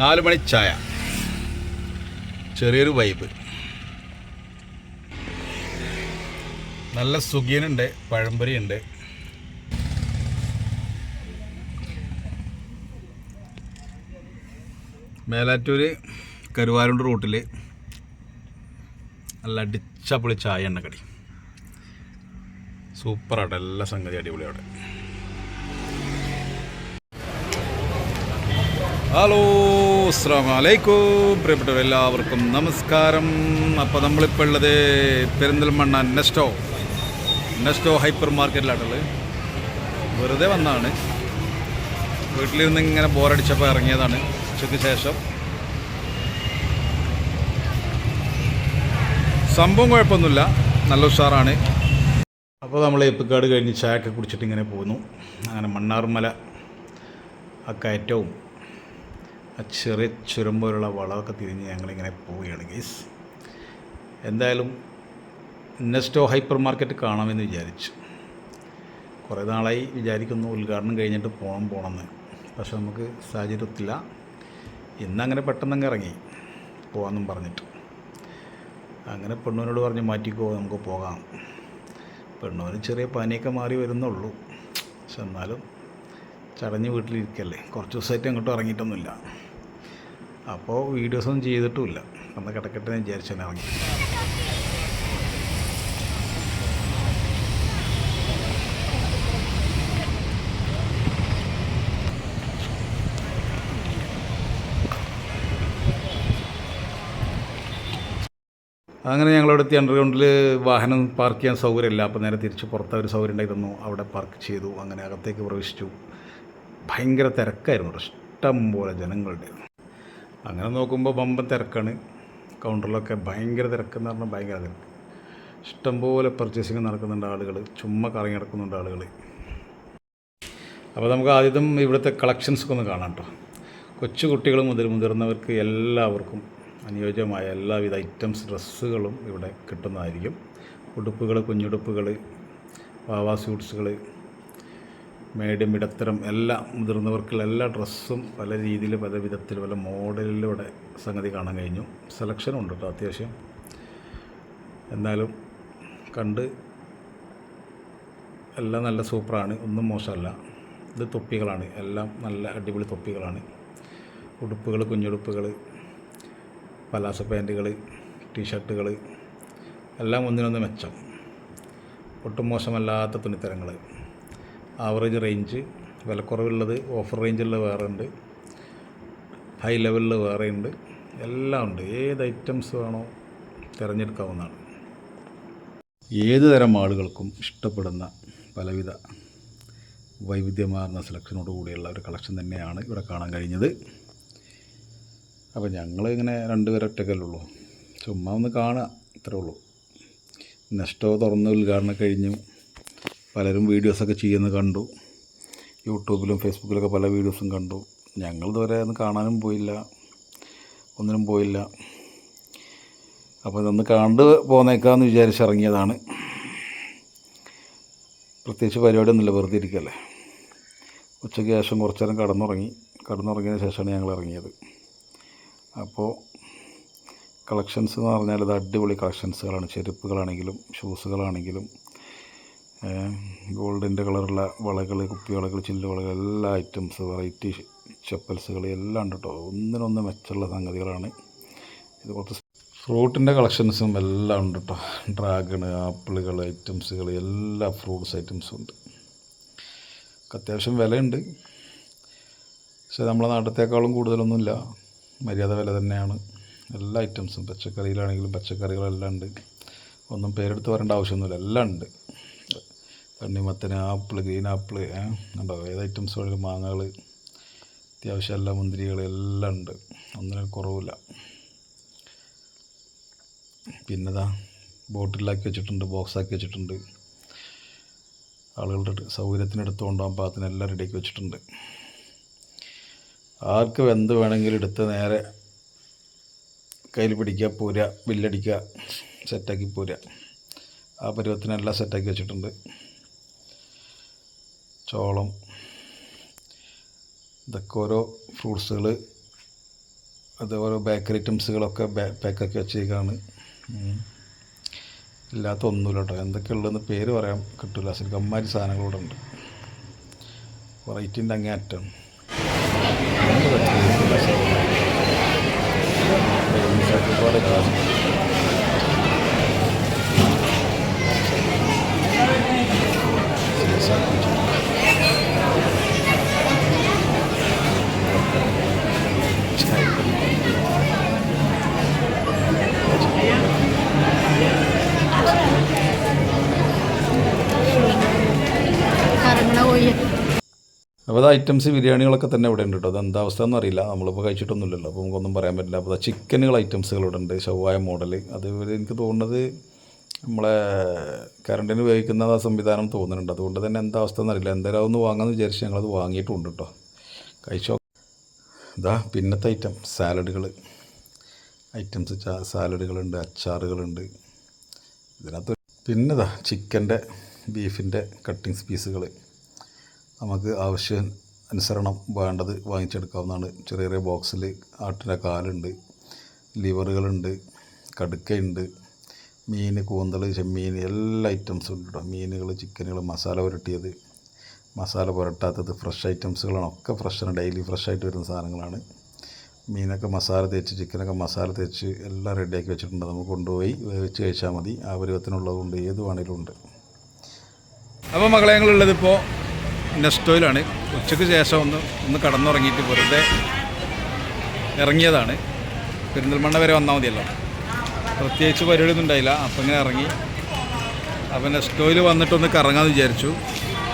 നാല് മണി ചായ. ചെറിയൊരു വൈബ് നല്ല സുഖീനുണ്ട് പഴംപൊരി ഉണ്ട് മേലാറ്റൂർ കരുവാരുണ്ട് റൂട്ടിൽ നല്ല അടിച്ചപ്പൊളി ചായ എണ്ണക്കടി. സൂപ്പറാട്ടോ എല്ലാ സംഗതി അടിപൊളി അവിടെ ഹലോ അസ്സാമലൈക്കും പ്രിയപ്പെട്ടവർ എല്ലാവർക്കും നമസ്കാരം. അപ്പോൾ നമ്മളിപ്പോൾ ഉള്ളത് പെരിന്തൽമണ്ണ നെസ്റ്റോ. നെസ്റ്റോ ഹൈപ്പർ മാർക്കറ്റിലാട്ടുള്ളത് വെറുതെ വന്നാണ്. വീട്ടിലിരുന്ന് ഇങ്ങനെ ബോറടിച്ചപ്പോൾ ഇറങ്ങിയതാണ്. ഉച്ചയ്ക്ക് ശേഷം. സംഭവം കുഴപ്പമൊന്നുമില്ല. നല്ല ഉഷാറാണ്. അപ്പോൾ നമ്മൾ ഏപ്പിക്കാട് കഴിഞ്ഞ് ചായയൊക്കെ കുടിച്ചിട്ട് ഇങ്ങനെ പോകുന്നു അങ്ങനെ മണ്ണാർമല ആ കയറ്റവും ചെറിയ ചുരം പോലുള്ള വളമൊക്കെ തിരിഞ്ഞ് ഞങ്ങളിങ്ങനെ പോവുകയാണ് ഗേസ് എന്തായാലും നെസ്റ്റോ ഹൈപ്പർ മാർക്കറ്റ് കാണാമെന്ന് വിചാരിച്ചു. കുറേ നാളായി വിചാരിക്കുന്നു ഉദ്ഘാടനം കഴിഞ്ഞിട്ട് പോകണം പോകണമെന്ന് പക്ഷെ നമുക്ക് സാഹചര്യം ഒത്തില്ല ഇന്നങ്ങനെ പെട്ടെന്നങ്ങ് ഇറങ്ങി പോകാമെന്നും പറഞ്ഞിട്ട്. അങ്ങനെ പെണ്ണുവിനോട് പറഞ്ഞ് മാറ്റിക്കോ നമുക്ക് പോകാം. പെണ്ണുവിന് ചെറിയ പനിയൊക്കെ മാറി വരുന്നുള്ളൂ. പക്ഷെ എന്നാലും ചടഞ്ഞ് വീട്ടിലിരിക്കല്ലേ. കുറച്ച് ദിവസമായിട്ട് അങ്ങോട്ടും ഇറങ്ങിയിട്ടൊന്നുമില്ല. അപ്പോൾ വീഡിയോസൊന്നും ചെയ്തിട്ടുമില്ല. അന്ന് കിടക്കട്ടെ എന്ന് വിചാരിച്ചാൽ ഇറങ്ങി അങ്ങനെ എത്തി അണ്ടർഗ്രൗണ്ടിൽ വാഹനം പാർക്ക് ചെയ്യാൻ സൗകര്യമില്ല. അപ്പോൾ നേരെ തിരിച്ച് പുറത്ത് ഒരു സൗകര്യം ഉണ്ടായി തന്നു അവിടെ പാർക്ക് ചെയ്തു. അങ്ങനെ അകത്തേക്ക് പ്രവേശിച്ചു. ഭയങ്കര തിരക്കായിരുന്നു. ഇഷ്ടം പോലെ ജനങ്ങളുടെ അങ്ങനെ നോക്കുമ്പോൾ ബമ്പൻ തിരക്കാണ്. കൗണ്ടറിലൊക്കെ ഭയങ്കര തിരക്കെന്ന് പറഞ്ഞാൽ ഭയങ്കര തിരക്ക്. ഇഷ്ടംപോലെ പർച്ചേസിങ് നടക്കുന്നുണ്ട് ആളുകൾ ചുമ്മാ കറങ്ങി നടക്കുന്നുണ്ട് ആളുകൾ അപ്പോൾ നമുക്ക് ആദ്യം ഇവിടുത്തെ കളക്ഷൻസൊക്കെ ഒന്ന് കാണാം കേട്ടോ കൊച്ചു കുട്ടികൾ മുതൽ മുതിർന്നവർക്ക് എല്ലാവർക്കും അനുയോജ്യമായ എല്ലാവിധ ഐറ്റംസ് ഡ്രസ്സുകളും ഇവിടെ കിട്ടുന്നതായിരിക്കും. ഉടുപ്പുകൾ കുഞ്ഞുടുപ്പുകൾ വാവാ സ്യൂട്ട്സുകൾ മീഡിയം ഇടത്തരം എല്ലാ മുതിർന്നവർക്കുള്ള എല്ലാ ഡ്രസ്സും പല രീതിയിൽ പല വിധത്തിൽ പല മോഡലിലൂടെ സംഗതി കാണാൻ കഴിഞ്ഞു. സെലക്ഷനും ഉണ്ട് കേട്ടോ അത്യാവശ്യം. എന്നാലും കണ്ട് എല്ലാം നല്ല സൂപ്പറാണ്. ഒന്നും മോശമല്ല. ഇത് തൊപ്പികളാണ്. എല്ലാം നല്ല അടിപൊളി തൊപ്പികളാണ്. ഉടുപ്പുകൾ കുഞ്ഞുടുപ്പുകൾ പലാസ പാന്റുകൾ ടീഷർട്ടുകൾ എല്ലാം ഒന്നിനൊന്ന് മെച്ചം. ഒട്ടും മോശമല്ലാത്ത തുണിത്തരങ്ങൾ ആവറേജ് റേഞ്ച് വിലക്കുറവുള്ളത് ഓഫർ റേഞ്ചുള്ള വേറെ ഉണ്ട്. ഹൈ ലെവലിൽ വേറെ ഉണ്ട്. എല്ലാം ഉണ്ട്. ഏത് ഐറ്റംസ് വേണോ തിരഞ്ഞെടുക്കാവുന്നതാണ്. ഏത് തരം ആളുകൾക്കും ഇഷ്ടപ്പെടുന്ന പലവിധ വൈവിധ്യമാർന്ന സെലക്ഷനോട് കൂടിയുള്ള ഒരു കളക്ഷൻ തന്നെയാണ് ഇവിടെ കാണാൻ കഴിഞ്ഞത്. അപ്പോൾ ഞങ്ങൾ ഇങ്ങനെ രണ്ടുപേരെ ഒറ്റക്കല്ലുള്ളൂ ചുമ്മാ ഒന്ന് കാണുക ഇത്രേ ഉള്ളൂ. നെസ്റ്റോ തുറന്ന് ഉദ്ഘാടനം കഴിഞ്ഞു. പലരും വീഡിയോസൊക്കെ ചെയ്യുന്നത് കണ്ടു. യൂട്യൂബിലും ഫേസ്ബുക്കിലൊക്കെ പല വീഡിയോസും കണ്ടു. ഞങ്ങൾ ഇതുവരെ ഒന്ന് കാണാനും പോയില്ല. ഒന്നിനും പോയില്ല. അപ്പോൾ ഇതൊന്ന് കണ്ട് പോന്നേക്കാമെന്ന് വിചാരിച്ചിറങ്ങിയതാണ്. പ്രത്യേകിച്ച് പരിപാടിയൊന്നുമില്ല വെറുതെ ഇരിക്കല്ലേ. ഉച്ചയ്ക്ക് ശേഷം കുറച്ചു നേരം കടന്നുറങ്ങി. കടന്നുറങ്ങിയതിന് ശേഷമാണ് ഞങ്ങൾ ഇറങ്ങിയത്. അപ്പോൾ കളക്ഷൻസ് എന്ന് പറഞ്ഞാൽ ഇത് അടിപൊളി കളക്ഷൻസുകളാണ്. ചെരുപ്പുകളാണെങ്കിലും ഷൂസുകളാണെങ്കിലും ഗോൾഡിന്റെ കളറുള്ള വളകൾ കുപ്പി വളകൾ ചില്ല് വളകൾ എല്ലാ ഐറ്റംസ് വെറൈറ്റി ചപ്പൽസുകൾ എല്ലാം ഉണ്ട് കേട്ടോ. ഒന്നിനൊന്ന് മെച്ചമുള്ള സംഗതികളാണ്. ഇത് കുറച്ച് ഫ്രൂട്ടിന്റെ കളക്ഷൻസും എല്ലാം ഉണ്ട് കേട്ടോ. ഡ്രാഗണ് ആപ്പിളുകൾ ഐറ്റംസുകൾ എല്ലാ ഫ്രൂട്ട്സ് ഐറ്റംസും ഉണ്ട്. അത്യാവശ്യം വിലയുണ്ട്. പക്ഷേ നമ്മളെ നാട്ടത്തേക്കാളും കൂടുതലൊന്നുമില്ല. മര്യാദ വില തന്നെയാണ്. എല്ലാ ഐറ്റംസും പച്ചക്കറിയിലാണെങ്കിലും പച്ചക്കറികളെല്ലാം ഉണ്ട്. ഒന്നും പേരെടുത്ത് വരേണ്ട ആവശ്യമൊന്നുമില്ല. എല്ലാം ഉണ്ട്. തണ്ണിമത്തന് ആപ്പിൾ ഗ്രീൻ ആപ്പിൾ ഉണ്ടോ ഏത് ഐറ്റംസ് വേണമെങ്കിലും മാങ്ങകൾ അത്യാവശ്യം എല്ലാ മുന്തിരികൾ എല്ലാം ഉണ്ട്. ഒന്നിനും കുറവില്ല. പിന്നെതാ ബോട്ടിലാക്കി വെച്ചിട്ടുണ്ട് ബോക്സാക്കി വെച്ചിട്ടുണ്ട്. ആളുകളുടെ സൗകര്യത്തിന് എടുത്ത് കൊണ്ടുപോകാൻ പാകത്തിന് എല്ലാം റെഡിയാക്കി വെച്ചിട്ടുണ്ട്. ആർക്ക് എന്ത് വേണമെങ്കിലും എടുത്ത് നേരെ കയ്യിൽ പിടിക്കുക പോരുക ബില്ലടിക്കുക സെറ്റാക്കി പോരുക. ആ പരുവത്തിനെല്ലാം സെറ്റാക്കി വെച്ചിട്ടുണ്ട്. ചോളം ഇതൊക്കെ ഓരോ ഫ്രൂട്ട്സുകൾ അത് ഓരോ ബേക്കറി ഐറ്റംസുകളൊക്കെ പാക്കാക്കി വെച്ചേക്കാണ്. ഇല്ലാത്ത ഒന്നുമില്ല കേട്ടോ എന്തൊക്കെയുള്ളതെന്ന് പേര് പറയാൻ കിട്ടില്ല ശരിക്കും അമ്മാരി സാധനങ്ങളിവിടെ ഉണ്ട് വെറൈറ്റിന്റെ അങ്ങേ അറ്റം അപ്പോൾ അത് ഐറ്റംസ് ബിരിയാണികളൊക്കെ തന്നെ ഇവിടെ ഉണ്ട് കേട്ടോ. അത് എന്താ അവസ്ഥ എന്ന് അറിയില്ല. നമ്മളിപ്പോൾ കഴിച്ചിട്ടൊന്നുമില്ലല്ലോ. അപ്പോൾ നമുക്കൊന്നും പറയാൻ പറ്റില്ല. അപ്പോൾ ചിക്കനുകൾ ഐറ്റംസുകൾ ഇവിടെ ഉണ്ട്. ഷവായ മോഡൽ അത് എനിക്ക് തോന്നുന്നത് നമ്മളെ കറണ്ടിന് ഉപയോഗിക്കുന്ന ആ സംവിധാനം തോന്നുന്നുണ്ട്. അതുകൊണ്ട് തന്നെ എന്താ അവസ്ഥ എന്നറിയില്ല. എന്തായാലും ഒന്ന് വാങ്ങാമെന്ന് വിചാരിച്ച് ഞങ്ങളത് വാങ്ങിയിട്ടുണ്ട് കേട്ടോ. കഴിച്ചോ? ഇതാ പിന്നത്തെ ഐറ്റം സാലഡുകൾ ഐറ്റംസ് സാലഡുകളുണ്ട് അച്ചാറുകളുണ്ട്. ഇതിനകത്ത് പിന്നെ ഇതാ ചിക്കന്റെ ബീഫിന്റെ കട്ടിങ്സ് പീസുകൾ നമുക്ക് ആവശ്യ അനുസരണം വേണ്ടത് വാങ്ങിച്ചെടുക്കാവുന്നതാണ്. ചെറിയ ചെറിയ ബോക്സിൽ ആട്ടിന്റെ കാലുണ്ട് ലിവറുകളുണ്ട് കടുക്കയുണ്ട് മീൻ കൂന്തൽ ചെമ്മീൻ എല്ലാ ഐറ്റംസും ഉണ്ട് കേട്ടോ മീനുകൾ ചിക്കനുകൾ മസാല പുരട്ടിയത്. മസാല പുരട്ടാത്തത് ഫ്രഷ് ഐറ്റംസുകളാണ് ഒക്കെ ഫ്രഷാണ് ഡെയിലി ഫ്രഷായിട്ട് വരുന്ന സാധനങ്ങളാണ്. മീനൊക്കെ മസാല തേച്ച് ചിക്കനൊക്കെ മസാല തേച്ച് എല്ലാം റെഡിയാക്കി വെച്ചിട്ടുണ്ട്. നമുക്ക് കൊണ്ടുപോയി വേവിച്ച് കഴിച്ചാൽ മതി. ആ പരുവത്തിനുള്ളതുകൊണ്ട് ഏത് വേണേലും ഉണ്ട്. അപ്പോൾ മകളെ ഞങ്ങളുള്ളത് നെസ്റ്റോയിലാണ്. ഉച്ചയ്ക്ക് ശേഷം ഒന്ന് ഒന്ന് കടന്നുറങ്ങിയിട്ട് വെറുതെ ഇറങ്ങിയതാണ്. പെരിന്തൽമണ്ണ വരെ വന്നാൽ മതിയല്ലോ. പ്രത്യേകിച്ച് പരിപാടിയൊന്നും ഉണ്ടായില്ല. അപ്പം ഇങ്ങനെ ഇറങ്ങി. അപ്പം നെസ്റ്റോയിൽ വന്നിട്ടൊന്ന് കറങ്ങാമെന്ന് വിചാരിച്ചു.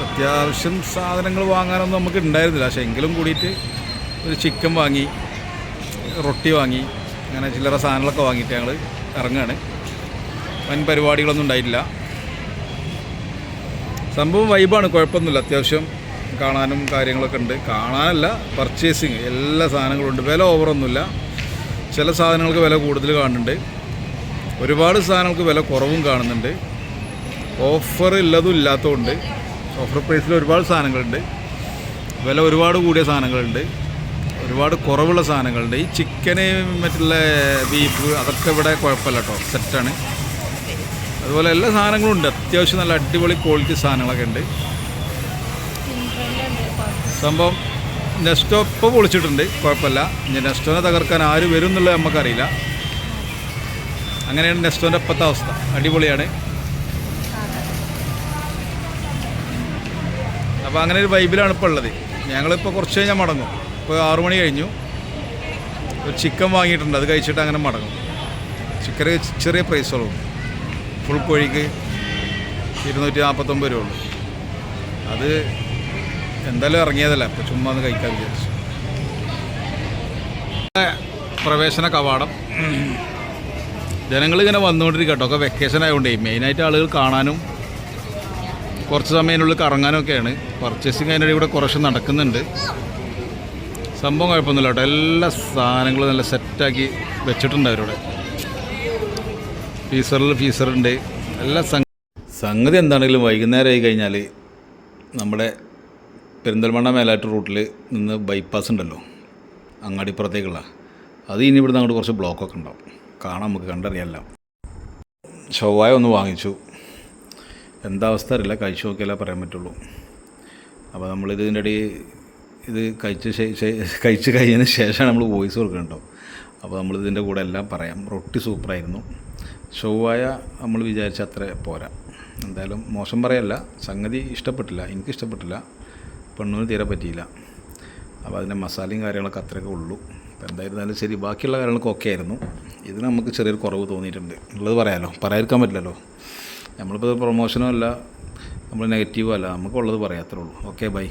അത്യാവശ്യം സാധനങ്ങൾ വാങ്ങാനൊന്നും നമുക്ക് ഉണ്ടായിരുന്നില്ല. പക്ഷേ എങ്കിലും കൂടിയിട്ട് ഒരു ചിക്കൻ വാങ്ങി. റൊട്ടി വാങ്ങി അങ്ങനെ ചില്ലറ സാധനങ്ങളൊക്കെ വാങ്ങിയിട്ട് ഞങ്ങൾ ഇറങ്ങുകയാണ് വൻ പരിപാടികളൊന്നും ഉണ്ടായിട്ടില്ല. സംഭവം വൈബാണ് കുഴപ്പമൊന്നുമില്ല. അത്യാവശ്യം കാണാനും കാര്യങ്ങളൊക്കെ ഉണ്ട്. കാണാനല്ല പർച്ചേസിങ് എല്ലാ സാധനങ്ങളും ഉണ്ട്. വില ഓവറൊന്നുമില്ല ചില സാധനങ്ങൾക്ക് വില കൂടുതൽ കാണുന്നുണ്ട്. ഒരുപാട് സാധനങ്ങൾക്ക് വില കുറവും കാണുന്നുണ്ട്. ഓഫർ ഉള്ളതും ഇല്ലാത്തതുകൊണ്ട് ഓഫർ പ്രൈസിൽ ഒരുപാട് സാധനങ്ങളുണ്ട്. വില ഒരുപാട് കൂടിയ സാധനങ്ങളുണ്ട്. ഒരുപാട് കുറവുള്ള സാധനങ്ങളുണ്ട്. ഈ ചിക്കന് മറ്റുള്ള ബീഫ് അതൊക്കെ ഇവിടെ കുഴപ്പമില്ല കേട്ടോ സെറ്റാണ് അതുപോലെ എല്ലാ സാധനങ്ങളും ഉണ്ട്. അത്യാവശ്യം നല്ല അടിപൊളി ക്വാളിറ്റി സാധനങ്ങളൊക്കെ ഉണ്ട്. സംഭവം നെസ്റ്റോ ഇപ്പോൾ പൊളിച്ചിട്ടുണ്ട്. കുഴപ്പമില്ല. ഇനി നെസ്റ്റോനെ തകർക്കാൻ ആര് വരും എന്നുള്ളത് നമുക്കറിയില്ല. അങ്ങനെയാണ് നെസ്റ്റോന്റെ ഇപ്പോഴത്തെ അവസ്ഥ. അടിപൊളിയാണ്. അപ്പോൾ അങ്ങനെ ഒരു വൈബിലാണ് ഇപ്പോൾ ഉള്ളത്. ഞങ്ങളിപ്പോൾ കുറച്ച് കഴിഞ്ഞാൽ മടങ്ങും. ഇപ്പോൾ ആറു മണി കഴിഞ്ഞു. ഒരു ചിക്കൻ വാങ്ങിയിട്ടുണ്ട്. അത് കഴിച്ചിട്ട് അങ്ങനെ മടങ്ങും. ചിക്കൻ ചെറിയ പ്രൈസുള്ളൂ ഫുൾ കോഴിക്ക് ഇരുന്നൂറ്റി നാൽപ്പത്തൊമ്പത് രൂപ ഉള്ളൂ അത് എന്തായാലും ഇറങ്ങിയതല്ല. അപ്പോൾ ചുമ്മാ ഒന്ന് കഴിക്കാൻ വിചാരിച്ചു. പ്രവേശന കവാടം. ജനങ്ങളിങ്ങനെ വന്നുകൊണ്ടിരിക്കുക കേട്ടോ. ഒക്കെ വെക്കേഷൻ ആയതുകൊണ്ടേ. മെയിനായിട്ട് ആളുകൾ കാണാനും കുറച്ച് സമയത്തിനുള്ളിൽ കറങ്ങാനും ഒക്കെയാണ്. പർച്ചേസിങ് അതിനിടെ ഇവിടെ കുറച്ച് നടക്കുന്നുണ്ട്. സംഭവം കുഴപ്പമൊന്നുമില്ല കേട്ടോ. എല്ലാ സാധനങ്ങളും നല്ല സെറ്റാക്കി വെച്ചിട്ടുണ്ട് അവരോട് ഫീസറിൽ ഫീസറുണ്ട് എല്ലാ സംഗ സംഗതി എന്താണെങ്കിലും വൈകുന്നേരം ആയി കഴിഞ്ഞാൽ നമ്മുടെ പെരിന്തൽമണ്ണ മേലാറ്റ് റൂട്ടിൽ നിന്ന് ബൈപ്പാസ് ഉണ്ടല്ലോ. അങ്ങാടിപ്പുറത്തേക്കുള്ള. അത് ഇനി ഇവിടുന്ന് അങ്ങോട്ട് കുറച്ച് ബ്ലോക്കൊക്കെ ഉണ്ടാവും. കാണാൻ നമുക്ക് കണ്ടറിയാമല്ലോ ചൊവ്വായ ഒന്ന് വാങ്ങിച്ചു. എന്താ അവസ്ഥ അറിയില്ല. കഴിച്ചു നോക്കിയാലേ പറയാൻ പറ്റുള്ളൂ. അപ്പോൾ നമ്മളിതിന്റെ ഇടയിൽ ഇത് കഴിച്ച കഴിച്ച് കഴിഞ്ഞതിന് ശേഷമാണ് നമ്മൾ വോയിസ് കൊടുക്കുന്നുണ്ടോ അപ്പോൾ നമ്മൾ ഇതിന്റെ കൂടെ എല്ലാം പറയാം. റൊട്ടി സൂപ്പറായിരുന്നു ഷോവായ നമ്മൾ വിചാരിച്ച അത്ര പോരാ. എന്തായാലും മോശം പറയല്ല. സംഗതി ഇഷ്ടപ്പെട്ടില്ല. എനിക്ക് ഇഷ്ടപ്പെട്ടില്ല. പെണ്ണൂന് തീരെ പറ്റിയില്ല. അപ്പോൾ അതിന്റെ മസാലയും കാര്യങ്ങളൊക്കെ അത്രയൊക്കെ ഉള്ളൂ. അപ്പോൾ എന്തായിരുന്നാലും ശരി ബാക്കിയുള്ള കാര്യങ്ങളൊക്കെ ഓക്കെ ആയിരുന്നു. ഇതിന് നമുക്ക് ചെറിയൊരു കുറവ് തോന്നിയിട്ടുണ്ട്. ഉള്ളത് പറയാമല്ലോ പറയാതിരിക്കാൻ പറ്റില്ലല്ലോ? നമ്മളിപ്പോൾ പ്രൊമോഷനും അല്ല നമ്മൾ നെഗറ്റീവും അല്ല. നമുക്കുള്ളത് പറയാത്രേ ഉള്ളൂ. Okay bye